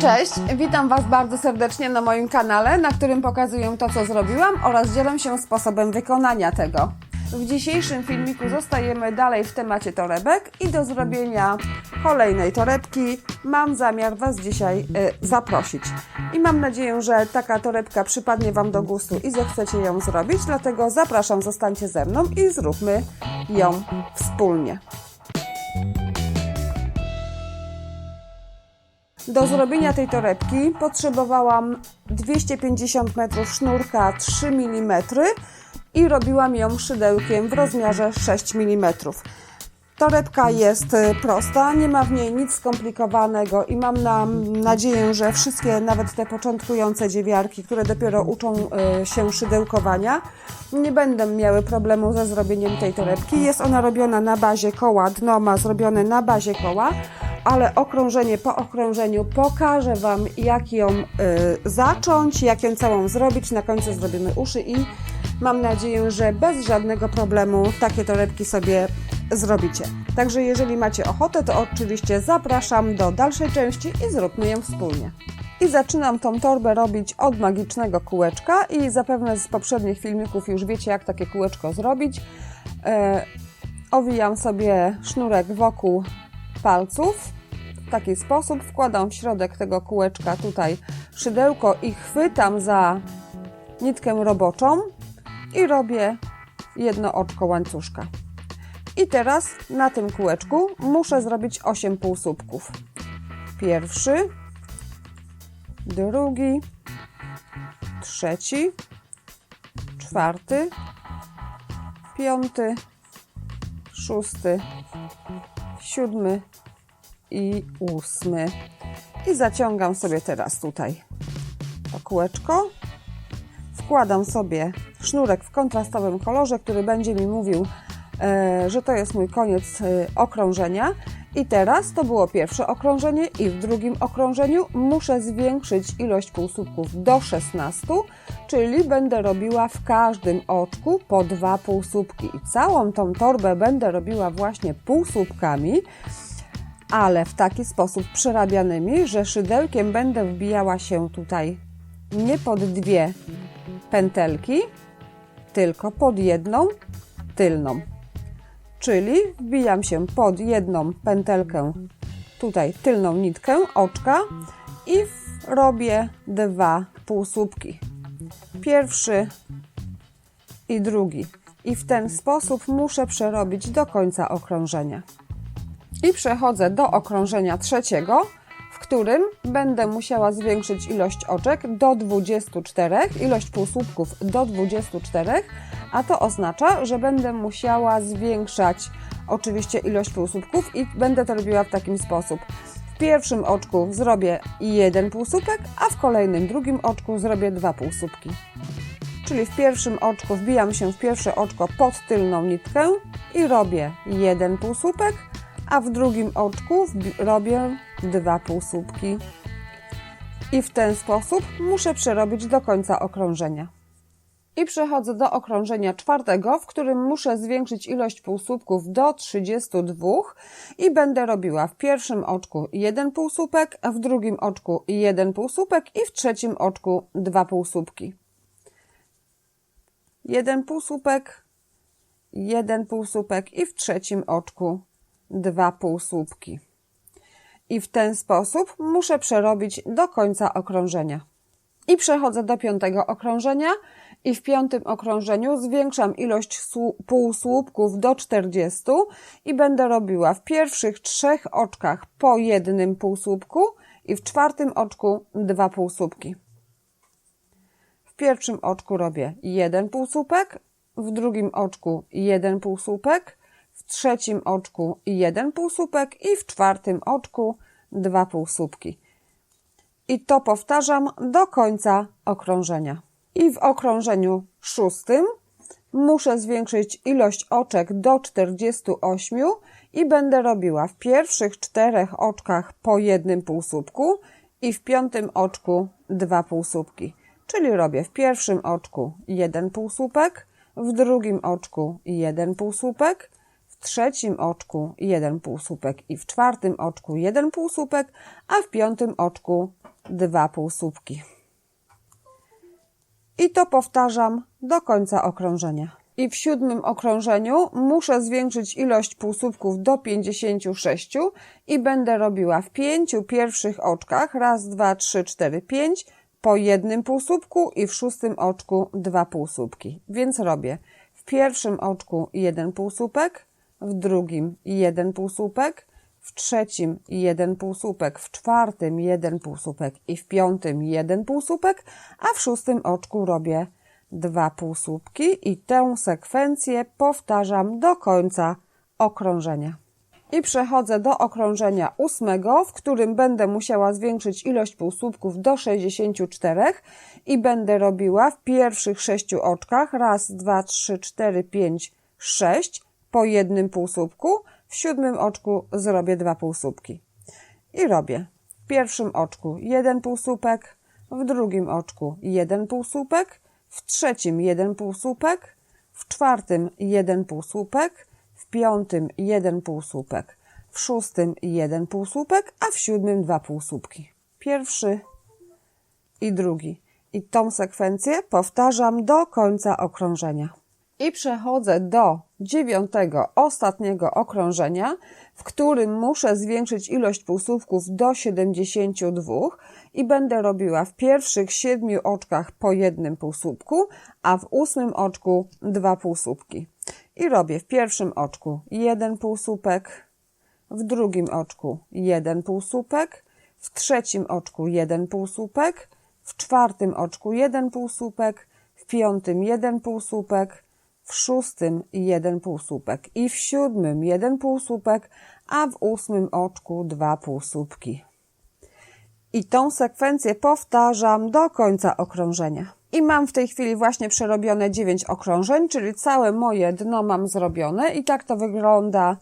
Cześć, witam Was bardzo serdecznie na moim kanale, na którym pokazuję to, co zrobiłam oraz dzielę się sposobem wykonania tego. W dzisiejszym filmiku zostajemy dalej w temacie torebek i do zrobienia kolejnej torebki mam zamiar Was dzisiaj y, zaprosić. I mam nadzieję, że taka torebka przypadnie Wam do gustu i zechcecie ją zrobić, dlatego zapraszam, zostańcie ze mną i zróbmy ją wspólnie. Do zrobienia tej torebki potrzebowałam 250 metrów sznurka 3 mm i robiłam ją szydełkiem w rozmiarze 6 mm. Torebka jest y, prosta, nie ma w niej nic skomplikowanego i mam na, nadzieję, że wszystkie, nawet te początkujące dziewiarki, które dopiero uczą y, się szydełkowania, nie będą miały problemu ze zrobieniem tej torebki. Jest ona robiona na bazie koła, dno ma zrobione na bazie koła, ale okrążenie po okrążeniu pokażę Wam, jak ją y, zacząć, jak ją całą zrobić. Na końcu zrobimy uszy i mam nadzieję, że bez żadnego problemu takie torebki sobie zrobicie. Także jeżeli macie ochotę, to oczywiście zapraszam do dalszej części i zróbmy ją wspólnie. I zaczynam tą torbę robić od magicznego kółeczka i zapewne z poprzednich filmików już wiecie, jak takie kółeczko zrobić. E, owijam sobie sznurek wokół palców w taki sposób. Wkładam w środek tego kółeczka tutaj szydełko i chwytam za nitkę roboczą i robię jedno oczko łańcuszka. I teraz na tym kółeczku muszę zrobić 8 półsłupków. Pierwszy, drugi, trzeci, czwarty, piąty, szósty, siódmy i ósmy. I zaciągam sobie teraz tutaj to kółeczko. Wkładam sobie sznurek w kontrastowym kolorze, który będzie mi mówił, e, że to jest mój koniec e, okrążenia. I teraz to było pierwsze okrążenie i w drugim okrążeniu muszę zwiększyć ilość półsłupków do 16, czyli będę robiła w każdym oczku po dwa półsłupki. I całą tą torbę będę robiła właśnie półsłupkami, ale w taki sposób przerabianymi, że szydełkiem będę wbijała się tutaj nie pod dwie pętelki, tylko pod jedną tylną. Czyli wbijam się pod jedną pętelkę, tutaj tylną nitkę oczka i robię dwa półsłupki. Pierwszy i drugi. I w ten sposób muszę przerobić do końca okrążenia. I przechodzę do okrążenia trzeciego, w którym będę musiała zwiększyć ilość oczek do 24, ilość półsłupków do 24, a to oznacza, że będę musiała zwiększać oczywiście ilość półsłupków i będę to robiła w taki sposób. W pierwszym oczku zrobię jeden półsłupek, a w kolejnym drugim oczku zrobię dwa półsłupki. Czyli w pierwszym oczku wbijam się w pierwsze oczko pod tylną nitkę i robię jeden półsłupek, a w drugim oczku robię dwa półsłupki. I w ten sposób muszę przerobić do końca okrążenia. I przechodzę do okrążenia czwartego, w którym muszę zwiększyć ilość półsłupków do 32 i będę robiła w pierwszym oczku jeden półsłupek, w drugim oczku jeden półsłupek i w trzecim oczku dwa półsłupki. Jeden półsłupek, jeden półsłupek i w trzecim oczku dwa półsłupki. I w ten sposób muszę przerobić do końca okrążenia. I przechodzę do piątego okrążenia i w piątym okrążeniu zwiększam ilość słu- półsłupków do 40 i będę robiła w pierwszych trzech oczkach po jednym półsłupku i w czwartym oczku dwa półsłupki. W pierwszym oczku robię jeden półsłupek, w drugim oczku jeden półsłupek, w trzecim oczku jeden półsłupek i w czwartym oczku dwa półsłupki. I to powtarzam do końca okrążenia. I w okrążeniu szóstym muszę zwiększyć ilość oczek do 48 i będę robiła w pierwszych czterech oczkach po jednym półsłupku i w piątym oczku dwa półsłupki. Czyli robię w pierwszym oczku jeden półsłupek, w drugim oczku jeden półsłupek, w trzecim oczku jeden półsłupek i w czwartym oczku jeden półsłupek, a w piątym oczku dwa półsłupki. I to powtarzam do końca okrążenia. I w siódmym okrążeniu muszę zwiększyć ilość półsłupków do 56 i będę robiła w pięciu pierwszych oczkach, raz, dwa, trzy, cztery, pięć, po jednym półsłupku i w szóstym oczku dwa półsłupki. Więc robię w pierwszym oczku jeden półsłupek, w drugim jeden półsłupek, w trzecim jeden półsłupek, w czwartym jeden półsłupek i w piątym jeden półsłupek, a w szóstym oczku robię dwa półsłupki i tę sekwencję powtarzam do końca okrążenia. I przechodzę do okrążenia ósmego, w którym będę musiała zwiększyć ilość półsłupków do 64 i będę robiła w pierwszych sześciu oczkach raz, dwa, trzy, cztery, pięć, sześć po jednym półsłupku, w siódmym oczku zrobię dwa półsłupki. I robię w pierwszym oczku jeden półsłupek, w drugim oczku jeden półsłupek, w trzecim jeden półsłupek, w czwartym jeden półsłupek, w piątym jeden półsłupek, w szóstym jeden półsłupek, a w siódmym dwa półsłupki. Pierwszy i drugi. I tą sekwencję powtarzam do końca okrążenia. I przechodzę do dziewiątego, ostatniego okrążenia, w którym muszę zwiększyć ilość półsłupków do 72 i będę robiła w pierwszych siedmiu oczkach po jednym półsłupku, a w ósmym oczku dwa półsłupki. I robię w pierwszym oczku jeden półsłupek, w drugim oczku jeden półsłupek, w trzecim oczku jeden półsłupek, w czwartym oczku jeden półsłupek, w piątym jeden półsłupek, w szóstym jeden półsłupek i w siódmym jeden półsłupek, a w ósmym oczku dwa półsłupki. I tą sekwencję powtarzam do końca okrążenia. I mam w tej chwili właśnie przerobione 9 okrążeń, czyli całe moje dno mam zrobione i tak to wygląda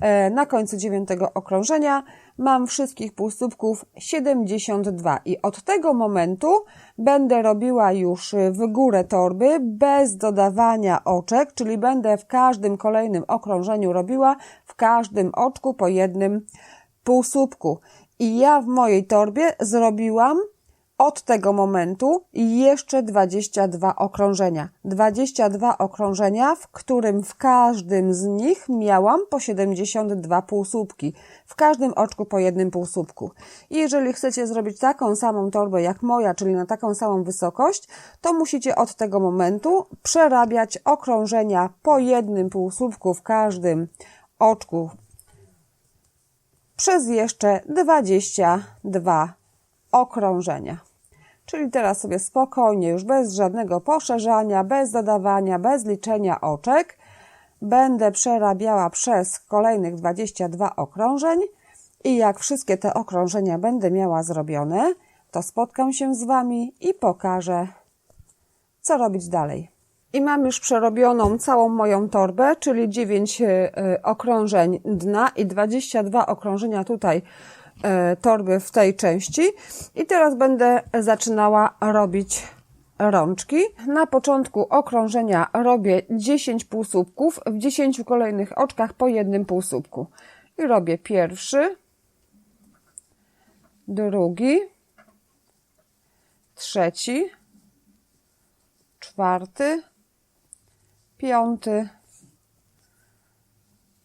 e, na końcu dziewiątego okrążenia. Mam wszystkich półsłupków 72 i od tego momentu będę robiła już w górę torby bez dodawania oczek, czyli będę w każdym kolejnym okrążeniu robiła w każdym oczku po jednym półsłupku. I ja w mojej torbie zrobiłam od tego momentu jeszcze 22 okrążenia. 22 okrążenia, w którym w każdym z nich miałam po 72 półsłupki. W każdym oczku po jednym półsłupku. I jeżeli chcecie zrobić taką samą torbę jak moja, czyli na taką samą wysokość, to musicie od tego momentu przerabiać okrążenia po jednym półsłupku w każdym oczku przez jeszcze 22 okrążenia. Czyli teraz sobie spokojnie, już bez żadnego poszerzania, bez dodawania, bez liczenia oczek, będę przerabiała przez kolejnych 22 okrążeń i jak wszystkie te okrążenia będę miała zrobione, to spotkam się z Wami i pokażę, co robić dalej. I mam już przerobioną całą moją torbę, czyli 9 e, okrążeń dna i 22 okrążenia tutaj torby w tej części. I teraz będę zaczynała robić rączki. Na początku okrążenia robię 10 półsłupków w 10 kolejnych oczkach po jednym półsłupku. I robię pierwszy, drugi, trzeci, czwarty, piąty,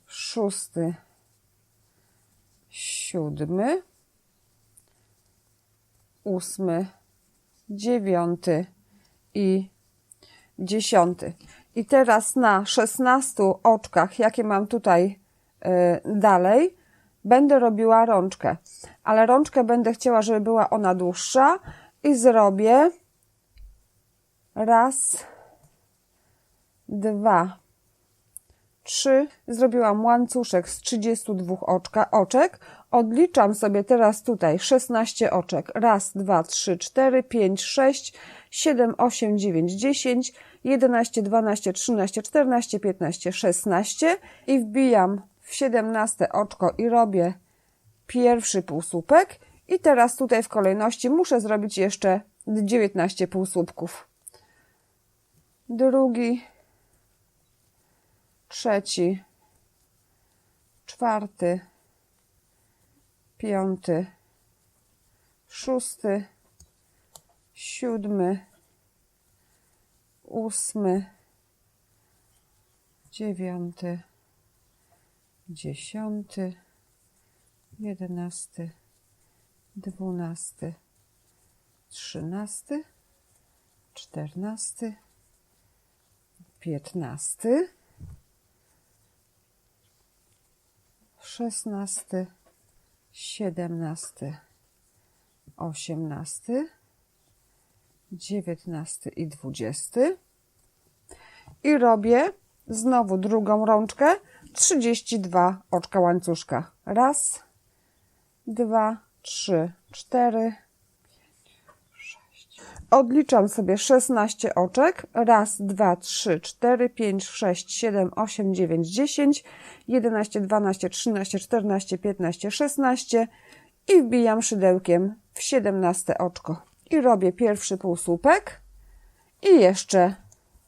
szósty, siódmy, ósmy, dziewiąty i dziesiąty. I teraz na szesnastu oczkach, jakie mam tutaj y, dalej, będę robiła rączkę. Ale rączkę będę chciała, żeby była ona dłuższa i zrobię raz, dwa, trzy. Zrobiłam łańcuszek z 32 oczka, oczek. Odliczam sobie teraz tutaj 16 oczek. Raz, dwa, trzy, cztery, pięć, sześć, siedem, osiem, dziewięć, dziesięć, jedenaście, dwanaście, trzynaście, czternaście, piętnaście, szesnaście i wbijam w 17 oczko i robię pierwszy półsłupek. I teraz tutaj w kolejności muszę zrobić jeszcze 19 półsłupków. Drugi, trzeci, czwarty, piąty, szósty, siódmy, ósmy, dziewiąty, dziesiąty, jedenasty, dwunasty, trzynasty, czternasty, piętnasty, szesnasty, siedemnasty, osiemnasty, dziewiętnasty i dwudziesty. I robię znowu drugą rączkę, 32 oczka łańcuszka. Raz, dwa, trzy, cztery, Odliczam sobie 16 oczek. Raz, dwa, trzy, cztery, pięć, sześć, siedem, osiem, dziewięć, dziesięć, jedenaście, dwanaście, trzynaście, czternaście, piętnaście, szesnaście i wbijam szydełkiem w 17 oczko. I robię pierwszy półsłupek i jeszcze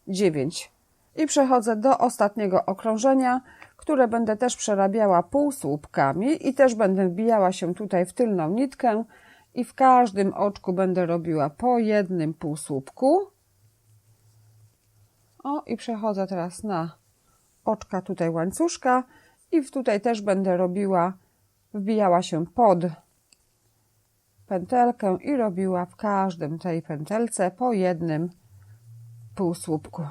9. I przechodzę do ostatniego okrążenia, które będę też przerabiała półsłupkami i też będę wbijała się tutaj w tylną nitkę i w każdym oczku będę robiła po jednym półsłupku. O, i przechodzę teraz na oczka tutaj łańcuszka i tutaj też będę robiła, wbijała się pod pętelkę i robiła w każdym tej pętelce po jednym półsłupku.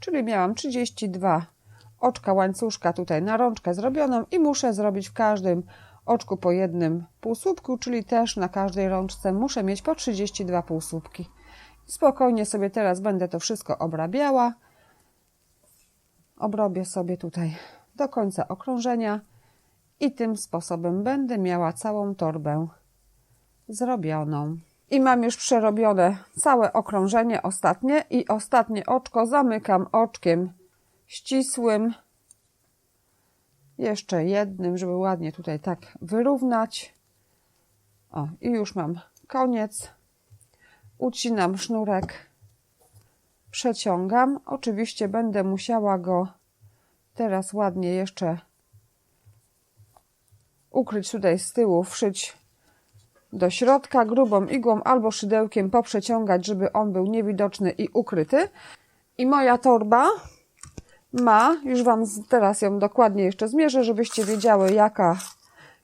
Czyli miałam 32 oczka łańcuszka tutaj na rączkę zrobioną i muszę zrobić w każdym oczku po jednym półsłupku, czyli też na każdej rączce muszę mieć po 32 półsłupki. Spokojnie sobie teraz będę to wszystko obrabiała. Obrobię sobie tutaj do końca okrążenia i tym sposobem będę miała całą torbę zrobioną. I mam już przerobione całe okrążenie ostatnie i ostatnie oczko zamykam oczkiem ścisłym jeszcze jednym, żeby ładnie tutaj tak wyrównać. O, i już mam koniec. Ucinam sznurek, przeciągam. Oczywiście będę musiała go teraz ładnie jeszcze ukryć tutaj z tyłu, wszyć do środka grubą igłą albo szydełkiem poprzeciągać, żeby on był niewidoczny i ukryty. I moja torba ma, już Wam teraz ją dokładnie jeszcze zmierzę, żebyście wiedziały jaka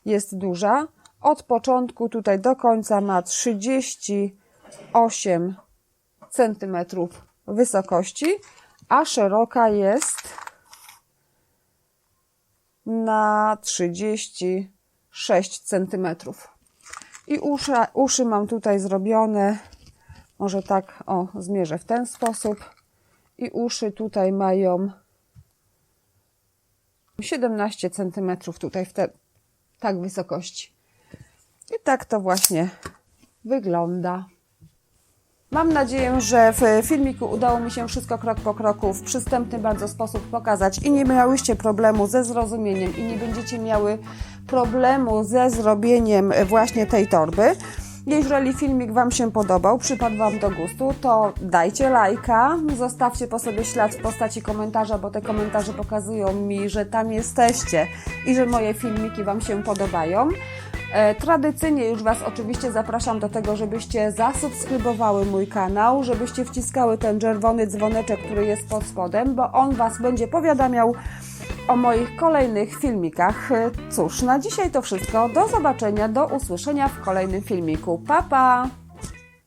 jest duża. Od początku tutaj do końca ma 38 cm wysokości, a szeroka jest na 36 cm. I uszy mam tutaj zrobione, może tak, o, zmierzę w ten sposób. I uszy tutaj mają 17 cm tutaj w te, tak wysokości. I tak to właśnie wygląda. Mam nadzieję, że w filmiku udało mi się wszystko krok po kroku w przystępny bardzo sposób pokazać i nie miałyście problemu ze zrozumieniem i nie będziecie miały problemu ze zrobieniem właśnie tej torby. Jeżeli filmik Wam się podobał, przypadł Wam do gustu, to dajcie lajka, zostawcie po sobie ślad w postaci komentarza, bo te komentarze pokazują mi, że tam jesteście i że moje filmiki Wam się podobają. E, Tradycyjnie już Was oczywiście zapraszam do tego, żebyście zasubskrybowały mój kanał, żebyście wciskały ten czerwony dzwoneczek, który jest pod spodem, bo on Was będzie powiadamiał o moich kolejnych filmikach. Cóż, na dzisiaj to wszystko. Do zobaczenia, do usłyszenia w kolejnym filmiku. Pa, pa!